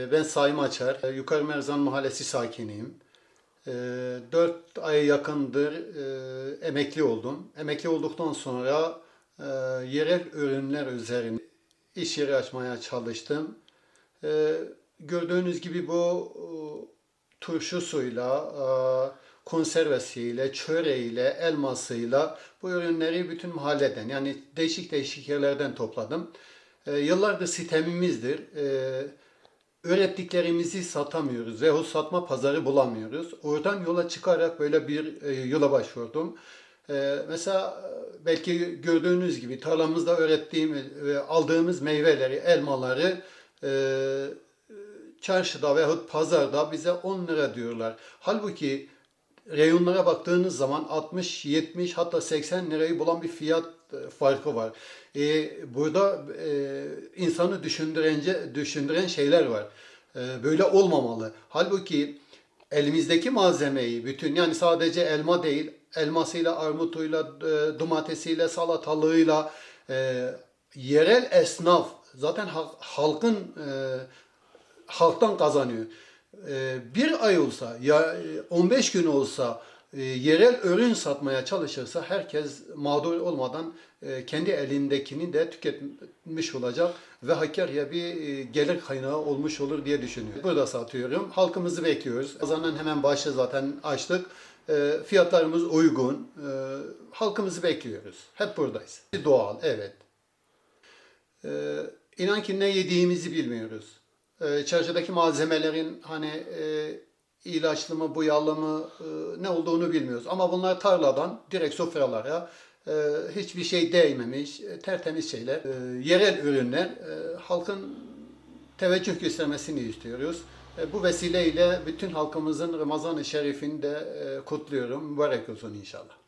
Ben Saim Açar, e, Yukarı Merzan Mahallesi sakiniyim. 4 aya yakındır e, emekli oldum. Emekli olduktan sonra e, yerel ürünler üzerine iş yeri açmaya çalıştım. Gördüğünüz gibi bu e, turşusuyla, e, konservesiyle, çöreğiyle, elmasıyla bu ürünleri bütün mahalleden yani değişik değişik yerlerden topladım. Yıllardır sitemimizdir. E, Öğrettiklerimizi satamıyoruz veyahut satma pazarı bulamıyoruz. Oradan yola çıkarak böyle bir e, yola başvurdum. E, mesela e, belki gördüğünüz gibi tarlamızda öğrettiğimiz ve aldığımız meyveleri, elmaları e, çarşıda veyahut pazarda bize 10 lira diyorlar. Halbuki reyonlara baktığınız zaman 60, 70 hatta 80 lirayı bulan bir fiyat e, farkı var. E, burada e, insanı düşündürence, düşündüren şeyler var. E, böyle olmamalı. Halbuki elimizdeki malzemeyi bütün yani sadece elma değil elmasıyla, armutuyla, e, domatesiyle, salatalığıyla e, yerel esnaf zaten ha- halkın e, halktan kazanıyor. Ee, bir ay olsa ya e, 15 gün olsa e, yerel ürün satmaya çalışırsa herkes mağdur olmadan e, kendi elindekini de tüketmiş olacak ve Hakkari'ye bir e, gelir kaynağı olmuş olur diye düşünüyorum. Burada satıyorum. Halkımızı bekliyoruz. Kazanın hemen başı zaten açtık. E, Fiyatlarımız uygun. E, Halkımızı bekliyoruz. Hep buradayız. Doğal, evet. İnan ki ne yediğimizi bilmiyoruz. Çarşıdaki malzemelerin hani e, ilaçlı mı, boyalı mı e, ne olduğunu bilmiyoruz. Ama bunlar tarladan direkt sofralara e, hiçbir şey değmemiş, e, tertemiz şeyler. E, yerel ürünler e, halkın teveccüh göstermesini istiyoruz. E, bu vesileyle bütün halkımızın Ramazan-ı Şerif'ini de e, kutluyorum. Mübarek olsun inşallah.